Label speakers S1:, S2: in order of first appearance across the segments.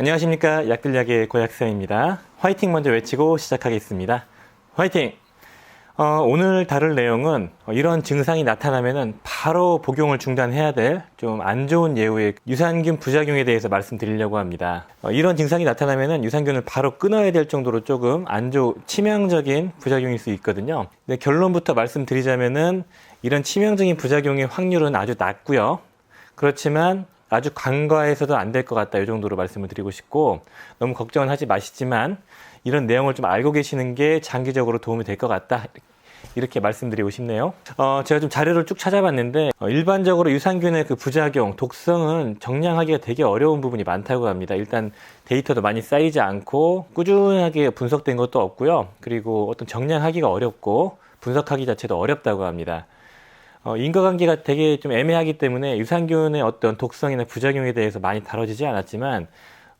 S1: 안녕하십니까 약들약의 고약쌤입니다. 화이팅 먼저 외치고 시작하겠습니다. 화이팅! 어, 오늘 다룰 내용은 어, 이런 증상이 나타나면은 바로 복용을 중단해야 될 좀 안 좋은 예후의 유산균 부작용에 대해서 말씀드리려고 합니다. 어, 이런 증상이 나타나면은 유산균을 바로 끊어야 될 정도로 조금 안 좋, 치명적인 부작용일 수 있거든요. 근데 결론부터 말씀드리자면은 이런 치명적인 부작용의 확률은 아주 낮고요. 그렇지만 아주 간과해서도 안 될 것 같다. 이 정도로 말씀을 드리고 싶고 너무 걱정은 하지 마시지만 이런 내용을 좀 알고 계시는 게 장기적으로 도움이 될 것 같다. 이렇게 말씀드리고 싶네요. 어, 제가 좀 자료를 쭉 찾아봤는데 어, 일반적으로 유산균의 그 부작용, 독성은 정량하기가 되게 어려운 부분이 많다고 합니다. 일단 데이터도 많이 쌓이지 않고 꾸준하게 분석된 것도 없고요. 그리고 어떤 정량하기가 어렵고 분석하기 자체도 어렵다고 합니다. 어, 인과관계가 되게 좀 애매하기 때문에 유산균의 어떤 독성이나 부작용에 대해서 많이 다뤄지지 않았지만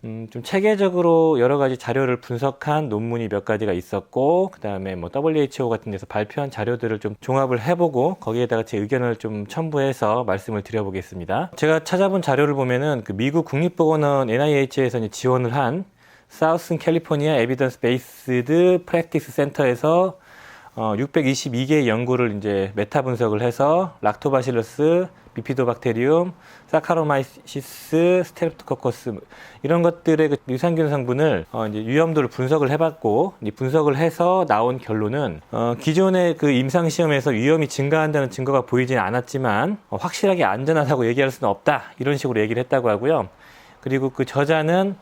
S1: 음, 좀 체계적으로 여러 가지 자료를 분석한 논문이 몇 가지가 있었고, 그 다음에 뭐 WHO 같은 데서 발표한 자료들을 좀 종합을 해보고, 거기에다가 제 의견을 좀 첨부해서 말씀을 드려보겠습니다. 제가 찾아본 자료를 보면은 그 미국 국립보건원 NIH에서 지원을 한 사우스 캘리포니아 에비던스 베이스드 프랙티스 센터에서 어, 622개의 연구를 이제 메타 분석을 해서 락토바실러스, 비피도박테리움, 사카로마이시스, 스테프토코커스 이런 것들의 그 유산균 성분을 어, 이제 위험도를 분석을 해봤고 이제 분석을 해서 나온 결론은 어, 기존의 그 임상 시험에서 위험이 증가한다는 증거가 보이지는 않았지만 어, 확실하게 안전하다고 얘기할 수는 없다 이런 식으로 얘기를 했다고 하고요. 그리고 그 저자는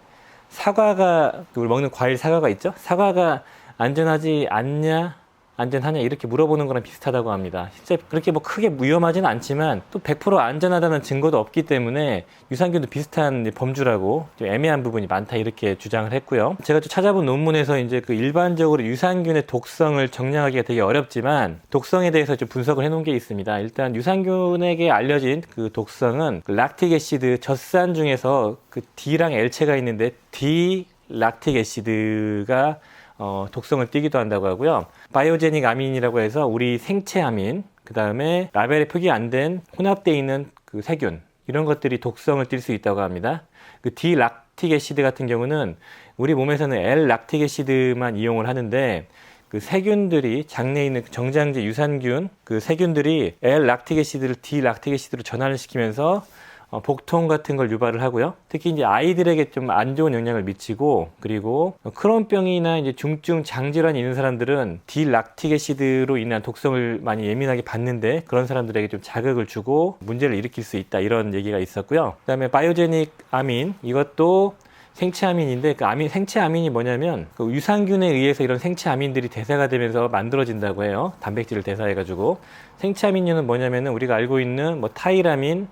S1: 사과가 우리 먹는 과일 사과가 있죠? 사과가 안전하지 않냐? 안전하냐 이렇게 물어보는 거랑 비슷하다고 합니다. 실제 그렇게 뭐 크게 위험하지는 않지만 또 100% 안전하다는 증거도 없기 때문에 유산균도 비슷한 범주라고 좀 애매한 부분이 많다 이렇게 주장을 했고요. 제가 좀 찾아본 논문에서 이제 그 일반적으로 유산균의 독성을 정량하기가 되게 어렵지만 독성에 대해서 좀 분석을 해놓은 게 있습니다. 일단 유산균에게 알려진 그 독성은 그 락틱 애시드 젖산 중에서 그 D랑 L체가 있는데 D 락틱 애시드가 어, 독성을 띠기도 한다고 하고요. 바이오제닉 아민이라고 해서 우리 생체 아민, 그 다음에 라벨에 표기 안 된 혼합되어 있는 그 세균, 이런 것들이 독성을 띨 수 있다고 합니다. 그 디락틱 애시드 같은 경우는 우리 몸에서는 L락틱 애시드만 이용을 하는데 그 세균들이 장내에 있는 정장제 유산균 그 세균들이 L락틱 애시드를 D락틱 애시드로 전환을 시키면서 어, 복통 같은 걸 유발을 하고요. 특히 이제 아이들에게 좀 안 좋은 영향을 미치고 그리고 크론병이나 이제 중증 장질환이 있는 사람들은 디락틱 애시드로 인한 독성을 많이 예민하게 받는데 그런 사람들에게 좀 자극을 주고 문제를 일으킬 수 있다 이런 얘기가 있었고요. 그다음에 바이오제닉 아민 이것도 생체 아민인데 그 아민 생체 아민이 뭐냐면 그 유산균에 의해서 이런 생체 아민들이 대사가 되면서 만들어진다고 해요. 단백질을 대사해 가지고 생체 아민류는 뭐냐면은 우리가 알고 있는 뭐 타이라민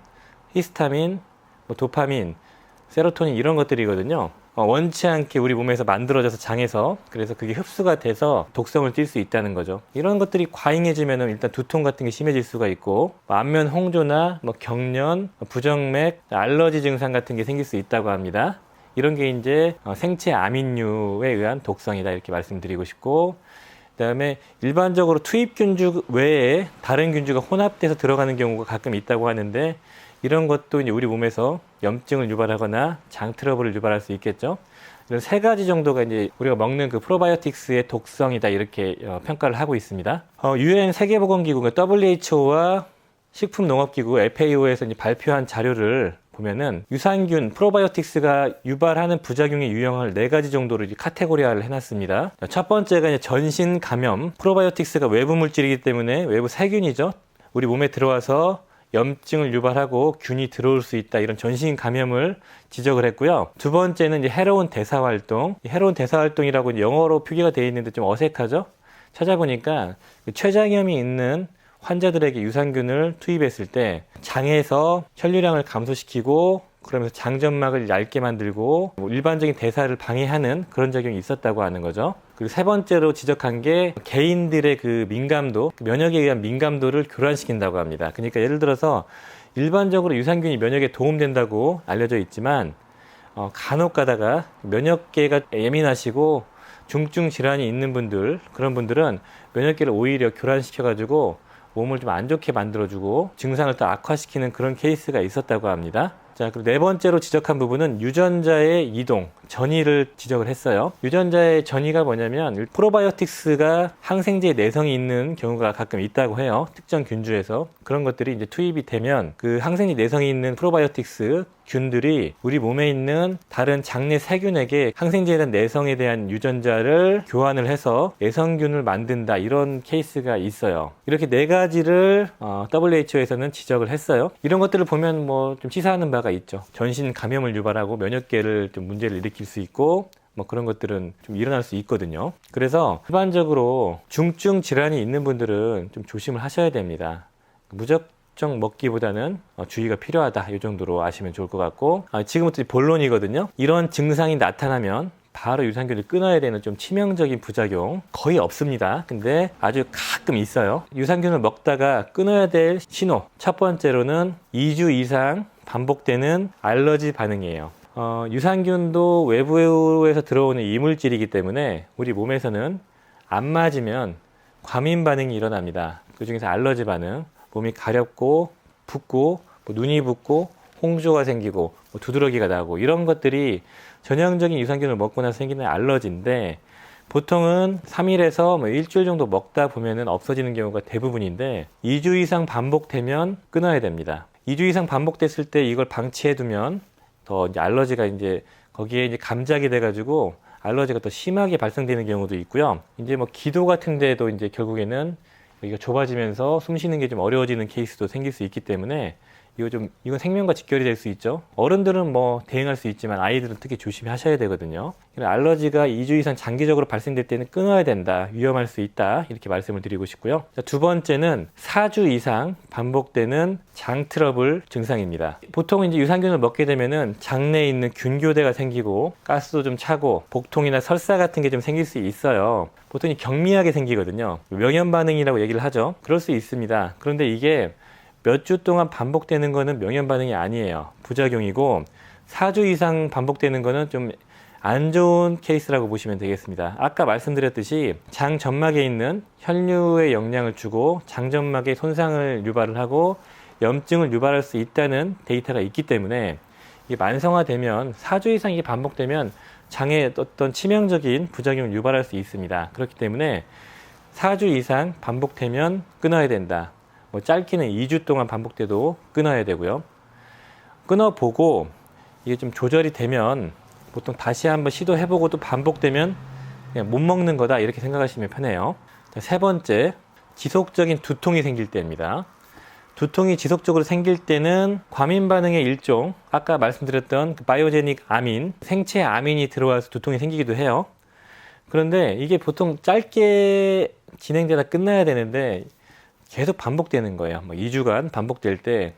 S1: 히스타민, 뭐 도파민, 세로토닌 이런 것들이거든요. 어, 원치 않게 우리 몸에서 만들어져서 장에서 그래서 그게 흡수가 돼서 독성을 띌수 있다는 거죠. 이런 것들이 과잉해지면 일단 두통 같은 게 심해질 수가 있고 뭐 안면 홍조나 뭐 경련, 뭐 부정맥, 알러지 증상 같은 게 생길 수 있다고 합니다. 이런 게 이제 어, 생체 아민류에 의한 독성이다 이렇게 말씀드리고 싶고 그다음에 일반적으로 투입 균주 외에 다른 균주가 혼합돼서 들어가는 경우가 가끔 있다고 하는데 이런 것도 이제 우리 몸에서 염증을 유발하거나 장 트러블을 유발할 수 있겠죠. 이런 세 가지 정도가 이제 우리가 먹는 그 프로바이오틱스의 독성이다 이렇게 어, 평가를 하고 있습니다. 어, 유엔 세계보건기구 WHO와 식품농업기구 FAO에서 이제 발표한 자료를 보면은 유산균 프로바이오틱스가 유발하는 부작용의 유형을 네 가지 정도로 카테고리화를 해놨습니다. 첫 번째가 이제 전신 감염. 프로바이오틱스가 외부 물질이기 때문에 외부 세균이죠. 우리 몸에 들어와서 염증을 유발하고 균이 들어올 수 있다 이런 전신 감염을 지적을 했고요. 두 번째는 이제 해로운 대사 활동. 해로운 대사 활동이라고 영어로 표기가 되어 있는데 좀 어색하죠? 찾아보니까 그 췌장염이 있는 환자들에게 유산균을 투입했을 때 장에서 혈류량을 감소시키고 그러면서 장점막을 얇게 만들고 뭐 일반적인 대사를 방해하는 그런 작용이 있었다고 하는 거죠. 그리고 세 번째로 지적한 게 개인들의 그 민감도, 면역에 의한 민감도를 교란시킨다고 합니다. 그러니까 예를 들어서 일반적으로 유산균이 면역에 도움된다고 알려져 있지만 어, 간혹 가다가 면역계가 예민하시고 중증 질환이 있는 분들 그런 분들은 면역계를 오히려 교란시켜 가지고 몸을 좀 안 좋게 만들어주고 증상을 더 악화시키는 그런 케이스가 있었다고 합니다. 자, 그리고 네 번째로 지적한 부분은 유전자의 이동, 전이를 지적을 했어요. 유전자의 전이가 뭐냐면 프로바이오틱스가 항생제의 내성이 있는 경우가 가끔 있다고 해요. 특정 균주에서 그런 것들이 이제 투입이 되면 그 항생제 내성이 있는 프로바이오틱스 균들이 우리 몸에 있는 다른 장내 세균에게 항생제에 대한 내성에 대한 유전자를 교환을 해서 내성균을 만든다 이런 케이스가 있어요. 이렇게 네 가지를 어, WHO에서는 지적을 했어요. 이런 것들을 보면 뭐 좀 시사하는 바가 있죠. 전신 감염을 유발하고 면역계를 좀 문제를 일으킬 수 있고 뭐 그런 것들은 좀 일어날 수 있거든요. 그래서 일반적으로 중증 질환이 있는 분들은 좀 조심을 하셔야 됩니다. 무작정 먹기보다는 어, 주의가 필요하다. 이 정도로 아시면 좋을 것 같고 아, 지금부터 본론이거든요. 이런 증상이 나타나면 바로 유산균을 끊어야 되는 좀 치명적인 부작용 거의 없습니다. 근데 아주 가끔 있어요. 유산균을 먹다가 끊어야 될 신호. 첫 번째로는 2주 이상 반복되는 알러지 반응이에요. 어, 유산균도 외부에서 들어오는 이물질이기 때문에 우리 몸에서는 안 맞으면 과민 반응이 일어납니다. 그 중에서 알러지 반응, 몸이 가렵고 붓고 뭐 눈이 붓고 홍조가 생기고 뭐 두드러기가 나고 이런 것들이 전형적인 유산균을 먹고 나서 생기는 알러지인데 보통은 3일에서 뭐 일주일 정도 먹다 보면은 없어지는 경우가 대부분인데 2주 이상 반복되면 끊어야 됩니다. 2주 이상 반복됐을 때 이걸 방치해 두면 더 이제 알러지가 이제 거기에 이제 감작이 돼가지고 알러지가 더 심하게 발생되는 경우도 있고요. 이제 뭐 기도 같은 데도 이제 결국에는 여기가 좁아지면서 숨 쉬는 게 좀 어려워지는 케이스도 생길 수 있기 때문에 이거 좀 이건 생명과 직결이 될 수 있죠. 어른들은 뭐 대응할 수 있지만 아이들은 특히 조심하셔야 되거든요. 알러지가 2주 이상 장기적으로 발생될 때는 끊어야 된다. 위험할 수 있다. 이렇게 말씀을 드리고 싶고요. 자, 두 번째는 4주 이상 반복되는 장 트러블 증상입니다. 보통 이제 유산균을 먹게 되면은 장내에 있는 균교대가 생기고 가스도 좀 차고 복통이나 설사 같은 게 좀 생길 수 있어요. 보통 경미하게 생기거든요. 명현 반응이라고 얘기를 하죠. 그럴 수 있습니다. 그런데 이게 몇 주 동안 반복되는 거는 명현 반응이 아니에요. 부작용이고 4주 이상 반복되는 거는 좀 안 좋은 케이스라고 보시면 되겠습니다. 아까 말씀드렸듯이 장 점막에 있는 혈류에 영향을 주고 장 점막에 손상을 유발을 하고 염증을 유발할 수 있다는 데이터가 있기 때문에 이게 만성화되면 4주 이상 이게 반복되면 장에 어떤 치명적인 부작용을 유발할 수 있습니다. 그렇기 때문에 4주 이상 반복되면 끊어야 된다. 뭐 짧게는 2주 동안 반복돼도 끊어야 되고요. 끊어보고 이게 좀 조절이 되면 보통 다시 한번 시도해보고 또 반복되면 못 먹는 거다 이렇게 생각하시면 편해요. 자, 세 번째, 지속적인 두통이 생길 때입니다. 두통이 지속적으로 생길 때는 과민 반응의 일종, 아까 말씀드렸던 그 바이오제닉 아민, 생체 아민이 들어와서 두통이 생기기도 해요. 그런데 이게 보통 짧게 진행되다 끝나야 되는데 계속 반복되는 거예요. 뭐 2주간 반복될 때,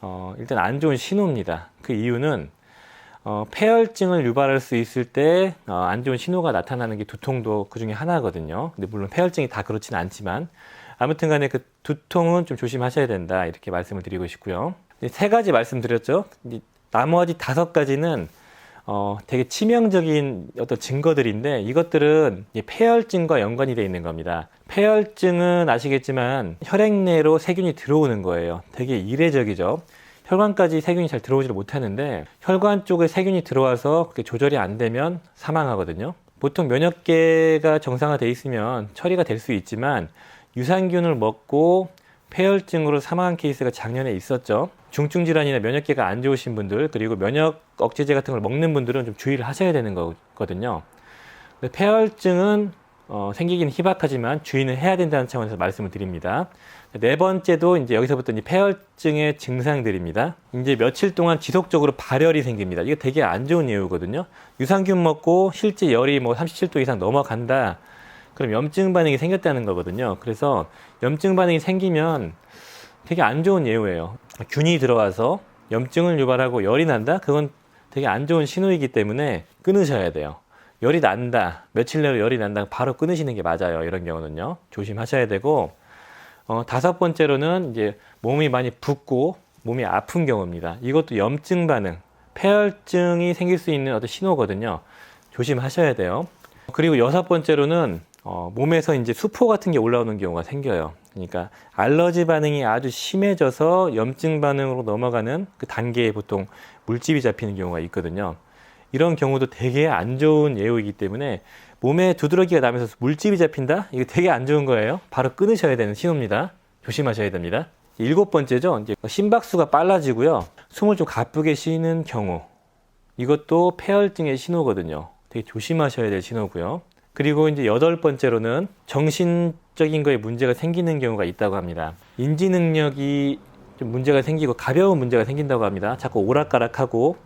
S1: 어, 일단 안 좋은 신호입니다. 그 이유는 어, 폐혈증을 유발할 수 있을 때안 좋은 신호가 나타나는 게 두통도 그 중에 하나거든요. 근데 물론 폐혈증이 다 그렇지는 않지만 아무튼 간에 그 두통은 좀 조심하셔야 된다. 이렇게 말씀을 드리고 싶고요. 세 가지 말씀드렸죠. 나머지 다섯 가지는 어, 되게 치명적인 어떤 증거들인데 이것들은 폐혈증과 연관이 되어 있는 겁니다. 폐혈증은 아시겠지만 혈액 내로 세균이 들어오는 거예요. 되게 이례적이죠. 혈관까지 세균이 잘 들어오지를 못하는데 혈관 쪽에 세균이 들어와서 그게 조절이 안 되면 사망하거든요. 보통 면역계가 정상화돼 있으면 처리가 될 수 있지만 유산균을 먹고 폐혈증으로 사망한 케이스가 작년에 있었죠. 중증 질환이나 면역계가 안 좋으신 분들 그리고 면역 억제제 같은 걸 먹는 분들은 좀 주의를 하셔야 되는 거거든요. 폐혈증은 어, 생기긴 희박하지만 주의는 해야 된다는 차원에서 말씀을 드립니다. 네 번째도 이제 여기서부터 이제 폐혈증의 증상들입니다. 이제 며칠 동안 지속적으로 발열이 생깁니다. 이거 되게 안 좋은 예우거든요. 유산균 먹고 실제 열이 뭐 37도 이상 넘어간다. 그럼 염증 반응이 생겼다는 거거든요. 그래서 염증 반응이 생기면 되게 안 좋은 예우예요. 균이 들어와서 염증을 유발하고 열이 난다? 그건 되게 안 좋은 신호이기 때문에 끊으셔야 돼요. 열이 난다. 며칠 내로 열이 난다. 바로 끊으시는 게 맞아요. 이런 경우는요. 조심하셔야 되고, 어, 다섯 번째로는 이제 몸이 많이 붓고 몸이 아픈 경우입니다. 이것도 염증 반응, 폐혈증이 생길 수 있는 어떤 신호거든요. 조심하셔야 돼요. 그리고 여섯 번째로는 어, 몸에서 이제 수포 같은 게 올라오는 경우가 생겨요. 그러니까 알러지 반응이 아주 심해져서 염증 반응으로 넘어가는 그 단계에 보통 물집이 잡히는 경우가 있거든요. 이런 경우도 되게 안 좋은 예우이기 때문에 몸에 두드러기가 나면서 물집이 잡힌다? 이거 되게 안 좋은 거예요. 바로 끊으셔야 되는 신호입니다. 조심하셔야 됩니다. 일곱 번째죠. 이제 심박수가 빨라지고요. 숨을 좀 가쁘게 쉬는 경우. 이것도 폐혈증의 신호거든요. 되게 조심하셔야 될 신호고요. 그리고 이제 여덟 번째로는 정신적인 거에 문제가 생기는 경우가 있다고 합니다. 인지 능력이 좀 문제가 생기고 가벼운 문제가 생긴다고 합니다. 자꾸 오락가락하고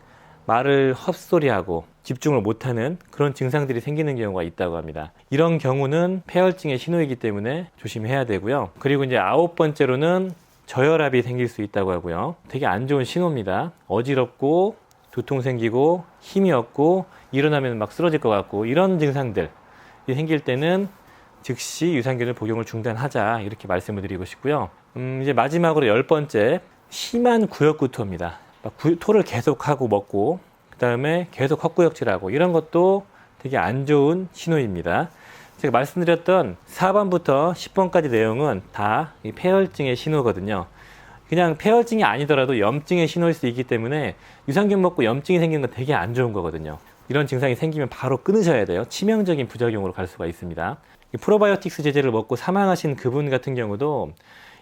S1: 말을 헛소리하고 집중을 못하는 그런 증상들이 생기는 경우가 있다고 합니다. 이런 경우는 폐혈증의 신호이기 때문에 조심해야 되고요. 그리고 이제 아홉 번째로는 저혈압이 생길 수 있다고 하고요. 되게 안 좋은 신호입니다. 어지럽고 두통 생기고 힘이 없고 일어나면 막 쓰러질 것 같고 이런 증상들이 생길 때는 즉시 유산균을 복용을 중단하자 이렇게 말씀을 드리고 싶고요. 음, 이제 마지막으로 열 번째 심한 구역구토입니다. 막 구- 토를 계속하고 먹고 그 다음에 계속 헛구역질하고 이런 것도 되게 안 좋은 신호입니다. 제가 말씀드렸던 4번부터 10번까지 내용은 다 이 폐혈증의 신호거든요. 그냥 폐혈증이 아니더라도 염증의 신호일 수 있기 때문에 유산균 먹고 염증이 생기는 건 되게 안 좋은 거거든요. 이런 증상이 생기면 바로 끊으셔야 돼요. 치명적인 부작용으로 갈 수가 있습니다. 이 프로바이오틱스 제제를 먹고 사망하신 그분 같은 경우도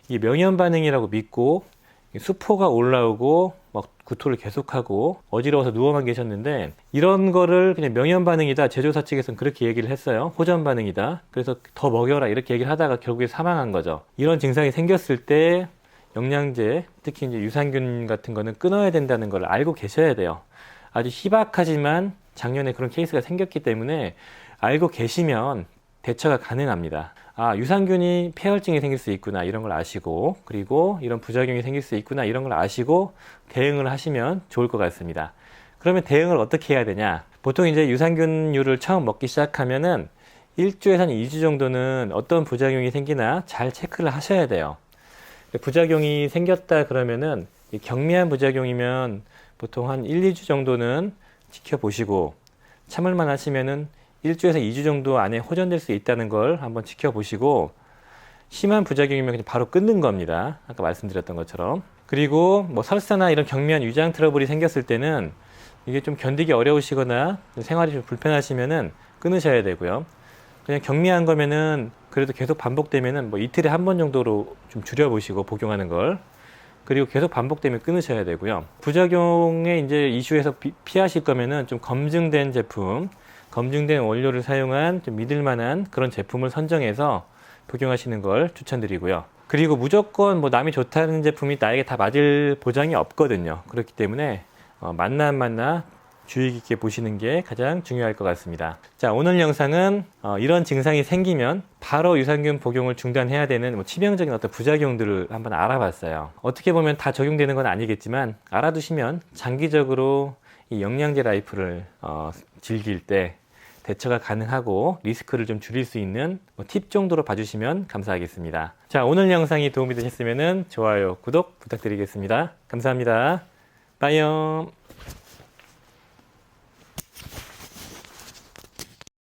S1: 이 명현 반응이라고 믿고 이 수포가 올라오고 막 구토를 계속하고 어지러워서 누워만 계셨는데 이런 거를 그냥 명현 반응이다 제조사 측에서는 그렇게 얘기를 했어요 호전 반응이다 그래서 더 먹여라 이렇게 얘기를 하다가 결국에 사망한 거죠 이런 증상이 생겼을 때 영양제 특히 이제 유산균 같은 거는 끊어야 된다는 걸 알고 계셔야 돼요 아주 희박하지만 작년에 그런 케이스가 생겼기 때문에 알고 계시면 대처가 가능합니다. 아, 유산균이 폐혈증이 생길 수 있구나, 이런 걸 아시고, 그리고 이런 부작용이 생길 수 있구나, 이런 걸 아시고, 대응을 하시면 좋을 것 같습니다. 그러면 대응을 어떻게 해야 되냐? 보통 이제 유산균류를 처음 먹기 시작하면은 1주에서 한 2주 정도는 어떤 부작용이 생기나 잘 체크를 하셔야 돼요. 부작용이 생겼다 그러면은 이 경미한 부작용이면 보통 한 1, 2주 정도는 지켜보시고 참을만 하시면은 1주에서 2주 정도 안에 호전될 수 있다는 걸 한번 지켜보시고 심한 부작용이면 그냥 바로 끊는 겁니다. 아까 말씀드렸던 것처럼. 그리고 뭐 설사나 이런 경미한 위장 트러블이 생겼을 때는 이게 좀 견디기 어려우시거나 생활이 좀 불편하시면은 끊으셔야 되고요. 그냥 경미한 거면은 그래도 계속 반복되면은 뭐 이틀에 한 번 정도로 좀 줄여보시고 복용하는 걸 그리고 계속 반복되면 끊으셔야 되고요. 부작용에 이제 이슈에서 피, 피하실 거면은 좀 검증된 제품, 검증된 원료를 사용한 좀 믿을 만한 그런 제품을 선정해서 복용하시는 걸 추천드리고요. 그리고 무조건 뭐 남이 좋다는 제품이 나에게 다 맞을 보장이 없거든요. 그렇기 때문에 어, 만나 안 만나 주의 깊게 보시는 게 가장 중요할 것 같습니다. 자, 오늘 영상은 어, 이런 증상이 생기면 바로 유산균 복용을 중단해야 되는 뭐 치명적인 어떤 부작용들을 한번 알아봤어요. 어떻게 보면 다 적용되는 건 아니겠지만 알아두시면 장기적으로 이 영양제 라이프를 어, 즐길 때 대처가 가능하고 리스크를 좀 줄일 수 있는 뭐팁 정도로 봐주시면 감사하겠습니다. 자, 오늘 영상이 도움이 되셨으면 좋아요, 구독 부탁드리겠습니다. 감사합니다. 빠이염.